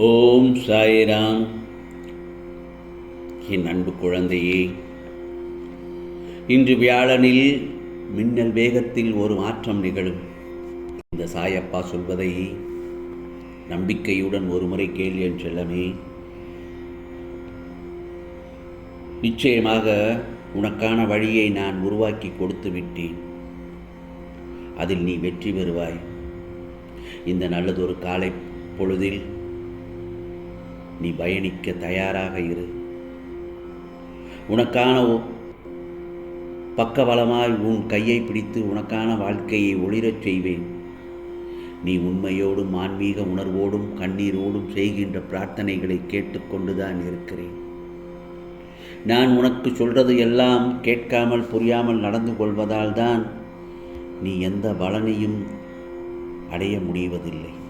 ஓம் சாய்ராம். என் அன்பு குழந்தையே இன்று வியாழனில் மின்னல் வேகத்தில் ஒரு மாற்றம் நிகழும். இந்த சாயப்பா சொல்வதை நம்பிக்கையுடன் ஒருமுறை கேள்வி கேள் என் செல்லமே. நிச்சயமாக உனக்கான வழியை நான் உருவாக்கி கொடுத்து விட்டேன். அதில் நீ வெற்றி பெறுவாய். இந்த நல்லதொரு காலை பொழுதில் நீ பயணிக்க தயாராக இரு. உனக்கான ஒ- பக்கபலமாய் உன் கையை பிடித்து உனக்கான வாழ்க்கையை ஒளிரச் செய்வேன். நீ உண்மையோடும் ஆன்மீக உணர்வோடும் கண்ணீரோடும் செய்கின்ற பிரார்த்தனைகளை கேட்டுக்கொண்டுதான் இருக்கிறேன். நான் உனக்கு சொல்றது எல்லாம் கேட்காமல் புரியாமல் நடந்து கொள்வதால் தான் நீ எந்த பலனையும் அடைய முடிவதில்லை.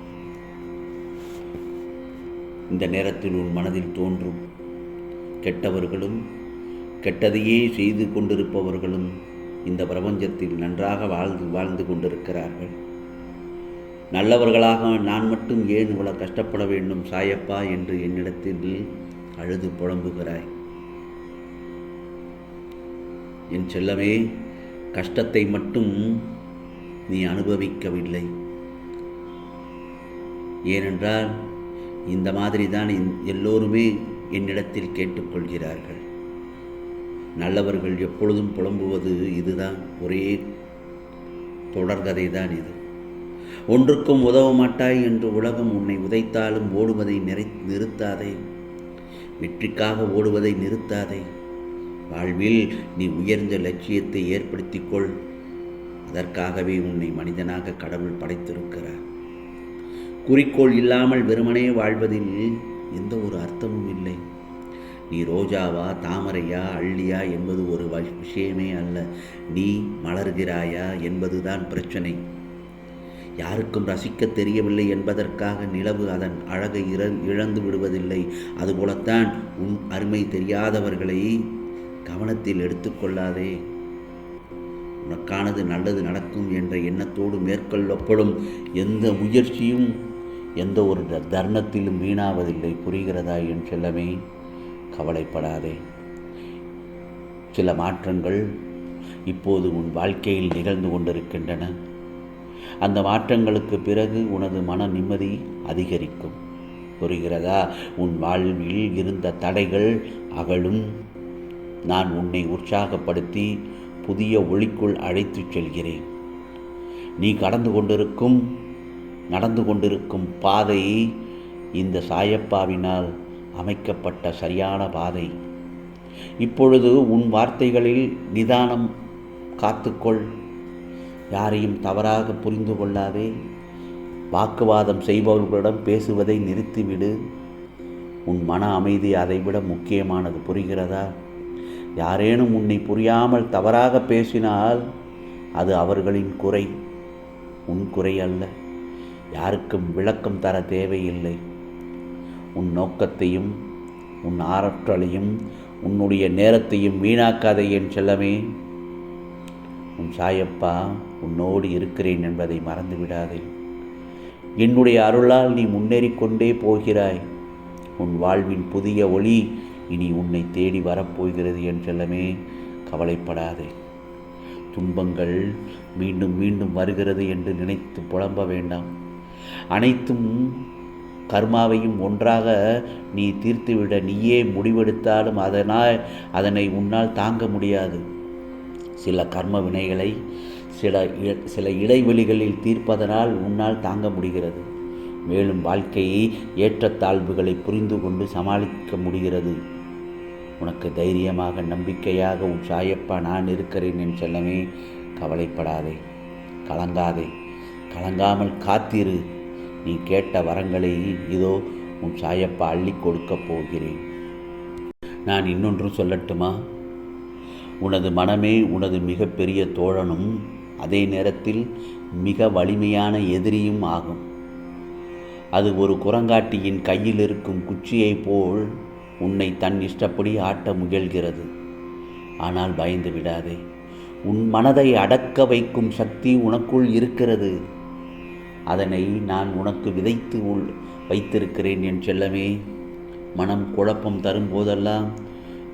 இந்த நேரத்தில் உன் மனதில் தோன்றும். கெட்டவர்களும் கெட்டதையே செய்து கொண்டிருப்பவர்களும் இந்த பிரபஞ்சத்தில் நன்றாக வாழ்ந்து வாழ்ந்து கொண்டிருக்கிறார்கள். நல்லவர்களாக நான் மட்டும் ஏன் இவ்வளோ கஷ்டப்பட வேண்டும் சாயப்பா என்று என்னிடத்தில் அழுது புலம்புகிறாய். என் செல்லமே கஷ்டத்தை மட்டும் நீ அனுபவிக்கவில்லை. ஏனென்றால் இந்த மாதிரி தான் எல்லோருமே என்னிடத்தில் கேட்டுக்கொள்கிறார்கள். நல்லவர்கள் எப்பொழுதும் புலம்புவது இதுதான் ஒரே தொடர்கதை தான் இது. ஒன்றுக்கும் உதவ மாட்டாய் என்று உலகம் உன்னை உதைத்தாலும் ஓடுவதை நிறை நிறுத்தாதே. வெற்றிக்காக ஓடுவதை நிறுத்தாதே. வாழ்வில் நீ உயர்ந்த லட்சியத்தை ஏற்படுத்திக் கொள். அதற்காகவே உன்னை மனிதனாக கடவுள் படைத்திருக்கிறார். குறிக்கோள் இல்லாமல் வெறுமனே வாழ்வதில் எந்த ஒரு அர்த்தமும் இல்லை. நீ ரோஜாவா தாமரையா அள்ளியா என்பது ஒரு விஷயமே அல்ல. நீ மலர்கிறாயா என்பதுதான் பிரச்சனை. யாருக்கும் ரசிக்க தெரியவில்லை என்பதற்காக நிலவு அதன் அழகை இற இழந்து விடுவதில்லை. அதுபோலத்தான் உன் அருமை தெரியாதவர்களை கவனத்தில் எடுத்துக்கொள்ளாதே உனக்கானது நல்லது நடக்கும் என்ற எண்ணத்தோடு மேற்கொள்ளப்படும் எந்த முயற்சியும் எந்த ஒரு த- தருணத்திலும் வீணாவதில்லை. புரிகிறதா என் செல்லமே? கவலைப்படாதே. சில மாற்றங்கள் இப்போது உன் வாழ்க்கையில் நிகழ்ந்து கொண்டிருக்கின்றன. அந்த மாற்றங்களுக்கு பிறகு உனது மன நிம்மதி அதிகரிக்கும். புரிகிறதா? உன் வாழ்வில் இருந்த தடைகள் அகலும். நான் உன்னை உற்சாகப்படுத்தி புதிய ஒளிக்குள் அழைத்துச் செல்கிறேன். நீ கடந்து கொண்டிருக்கும் நடந்து கொண்டிருக்கும் பாதை இந்த சாயப்பாவினால் அமைக்கப்பட்ட சரியான பாதை. இப்பொழுது உன் வார்த்தைகளில் நிதானம் காத்துக்கொள். யாரையும் தவறாக புரிந்து கொள்ளாதே. வாக்குவாதம் செய்பவர்களிடம் பேசுவதை நிறுத்திவிடு. உன் மன அமைதி அதைவிட முக்கியமானது. புரிகிறதா? யாரேனும் உன்னை புரியாமல் தவறாக பேசினால் அது அவர்களின் குறை. உன் குறை அல்ல. யாருக்கும் விளக்கம் தர தேவையில்லை. உன் நோக்கத்தையும் உன் ஆற்றலையும் உன்னுடைய நேரத்தையும் வீணாக்காதே என் செல்லமே. உன் சாயப்பா உன்னோடு இருக்கிறேன் என்பதை மறந்து விடாதே என்னுடைய அருளால் நீ முன்னேறிக் கொண்டே போகிறாய். உன் வாழ்வின் புதிய ஒளி இனி உன்னை தேடி வரப்போகிறது என் செல்லமே. கவலைப்படாதே. துன்பங்கள் மீண்டும் மீண்டும் வருகிறது என்று நினைத்து புலம்ப வேண்டாம். அனைத்தும் கர்மாவையும் ஒன்றாக நீ தீர்த்துவிட நீயே முடிவெடுத்தாலும் அதனால் அதனை உன்னால் தாங்க முடியாது. சில கர்ம வினைகளை சில சில இடைவெளிகளில் தீர்ப்பதனால் உன்னால் தாங்க முடிகிறது. மேலும் வாழ்க்கையை ஏற்றத்தாழ்வுகளை புரிந்து கொண்டு சமாளிக்க முடிகிறது. உனக்கு தைரியமாக நம்பிக்கையாக உன் சாயப்பா நான் இருக்கிறேன் என் செல்லமே கவலைப்படாதே கலங்காதே. கலங்காமல் காத்திரு. நீ கேட்ட வரங்களை இதோ உன் சாயப்பா அள்ளி கொடுக்கப் போகிறேன். நான் இன்னொன்றும் சொல்லட்டுமா? உனது மனமே உனது மிகப்பெரிய தோழனும் அதே நேரத்தில் மிக வலிமையான எதிரியும் ஆகும். அது ஒரு குரங்காட்டியின் கையில் இருக்கும் குச்சியைப் போல் உன்னை தன் இஷ்டப்படி ஆட்ட முயல்கிறது. ஆனால் பயந்து விடாதே. உன் மனதை அடக்க வைக்கும் சக்தி உனக்குள் இருக்கிறது. அதனை நான் உனக்கு விதைத்து உள் வைத்திருக்கிறேன் என் செல்லமே. மனம் குழப்பம் தரும்போதெல்லாம்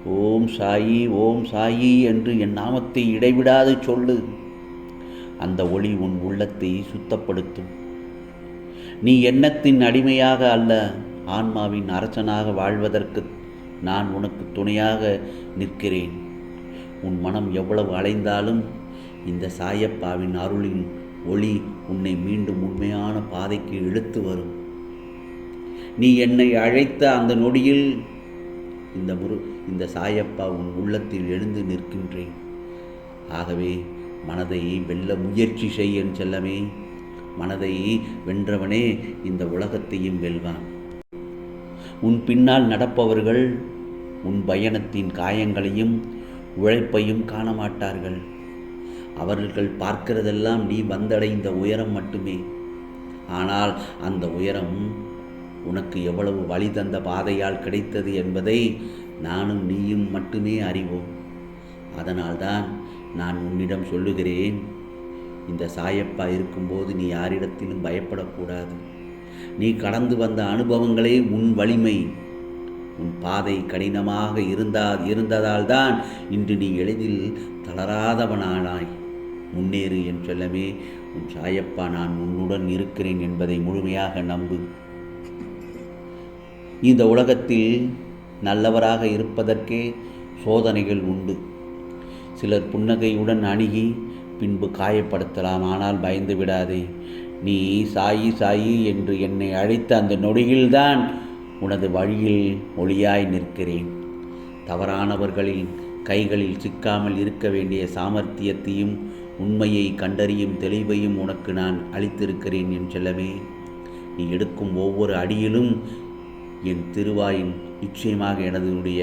ஓம் சாயி ஓம் சாயி என்று என் நாமத்தை இடைவிடாது சொல்லு. அந்த ஒளி உன் உள்ளத்தை சுத்தப்படுத்தும். நீ எண்ணத்தின் அடிமையாக அல்ல ஆன்மாவின் அரசனாக வாழ்வதற்கு நான் உனக்கு துணையாக நிற்கிறேன். உன் மனம் எவ்வளவு அலைந்தாலும் இந்த சாயப்பாவின் அருளின் ஒளி உன்னை மீண்டும் உண்மையான பாதைக்கு இழுத்து வரும். நீ என்னை அழைத்த அந்த நொடியில் இந்த முரு இந்த சாயப்பா உன் உள்ளத்தில் எழுந்து நிற்கின்றேன். ஆகவே மனதை வெல்ல முயற்சி செய் என் செல்லமே. மனதை வென்றவனே இந்த உலகத்தையும் வெல்வான். உன் பின்னால் நடப்பவர்கள் உன் பயணத்தின் காயங்களையும் உழைப்பையும் காண மாட்டார்கள் அவர்கள் பார்க்கிறதெல்லாம் நீ வந்தடைந்த உயரம் மட்டுமே. ஆனால் அந்த உயரம் உனக்கு எவ்வளவு வழி தந்த பாதையால் கிடைத்தது என்பதை நானும் நீயும் மட்டுமே அறிவோம். அதனால்தான் நான் உன்னிடம் சொல்லுகிறேன் இந்த சாயப்பா இருக்கும்போது நீ யாரிடத்திலும் பயப்படக்கூடாது. நீ கடந்து வந்த அனுபவங்களே உன் வலிமை. உன் பாதை கடினமாக இருந்தா இருந்ததால்தான் இன்று நீ எளிதில் தளராதவனானாய். முன்னேறு என் செல்லமே உன் சாயப்பா நான் உன்னுடன் இருக்கிறேன் என்பதை முழுமையாக நம்பு. இந்த உலகத்தில் நல்லவராக இருப்பதற்கே சோதனைகள் உண்டு. சிலர் புன்னகையுடன் அணுகி பின்பு காயப்படுத்தலாம் ஆனால் பயந்து விடாதே. நீ சாயி சாயி என்று என்னை அழைத்த அந்த நொடியில்தான் உனது வழியில் ஒளியாய் நிற்கிறேன். தவறானவர்களின் கைகளில் சிக்காமல் இருக்க வேண்டிய சாமர்த்தியத்தையும் உண்மையை கண்டறியும் தெளிவையும் உனக்கு நான் அளித்திருக்கிறேன் என் செல்லமே. நீ எடுக்கும் ஒவ்வொரு அடியிலும் என் திருவாயின் நிச்சயமாக எனதுனுடைய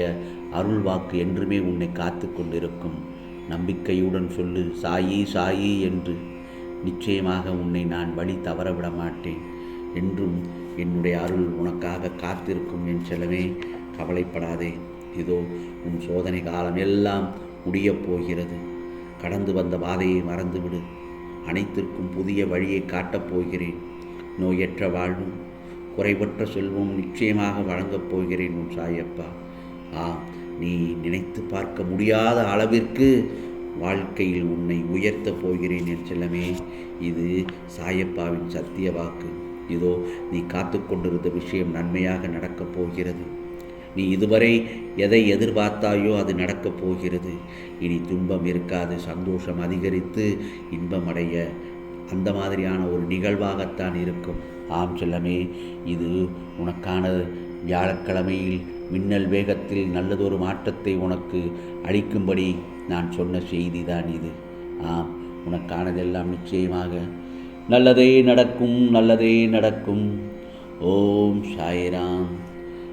அருள் வாக்கு என்றுமே உன்னை காத்து கொண்டிருக்கும். நம்பிக்கையுடன் சொல்லு சாயி சாயி என்று நிச்சயமாக உன்னை நான் வழி தவறவிட மாட்டேன். என்றும் என்னுடைய அருள் உனக்காக காத்திருக்கும் என் செலவே கவலைப்படாதே. இதோ உன் சோதனை காலம் எல்லாம் முடியப் போகிறது. கடந்து வந்த பாதையை மறந்துவிடு. அனைத்திற்கும் புதிய வழியை காட்டப் போகிறேன். நோயற்ற வாழ்வும் குறைபற்ற செல்வம் நிச்சயமாக வழங்கப் போகிறேன் உன் சாயப்பா. ஆ நீ நினைத்து பார்க்க முடியாத அளவிற்கு வாழ்க்கையில் உன்னை உயர்த்தப் போகிறேன் என் செல்லமே. இது சாயப்பாவின் சத்திய வாக்கு. இதோ நீ காத்து கொண்டிருந்த விஷயம் நன்மையாக நடக்கப் போகிறது. நீ இதுவரை எதை எதிர்பார்த்தாயோ அது நடக்கப் போகிறது. இனி துன்பம் இருக்காது. சந்தோஷம் அதிகரித்து இன்பமடைய அந்த மாதிரியான ஒரு நிகழ்வாகத்தான் இருக்கும். ஆம் செல்லமே இது உனக்கான வியாழக்கிழமையில் மின்னல் வேகத்தில் நல்லதொரு மாற்றத்தை உனக்கு அளிக்கும்படி நான் சொன்ன செய்தி தான் இது. ஆம் உனக்கானதெல்லாம் நிச்சயமாக நல்லதே நடக்கும் நல்லதே நடக்கும். ஓம் சாய்ராம்.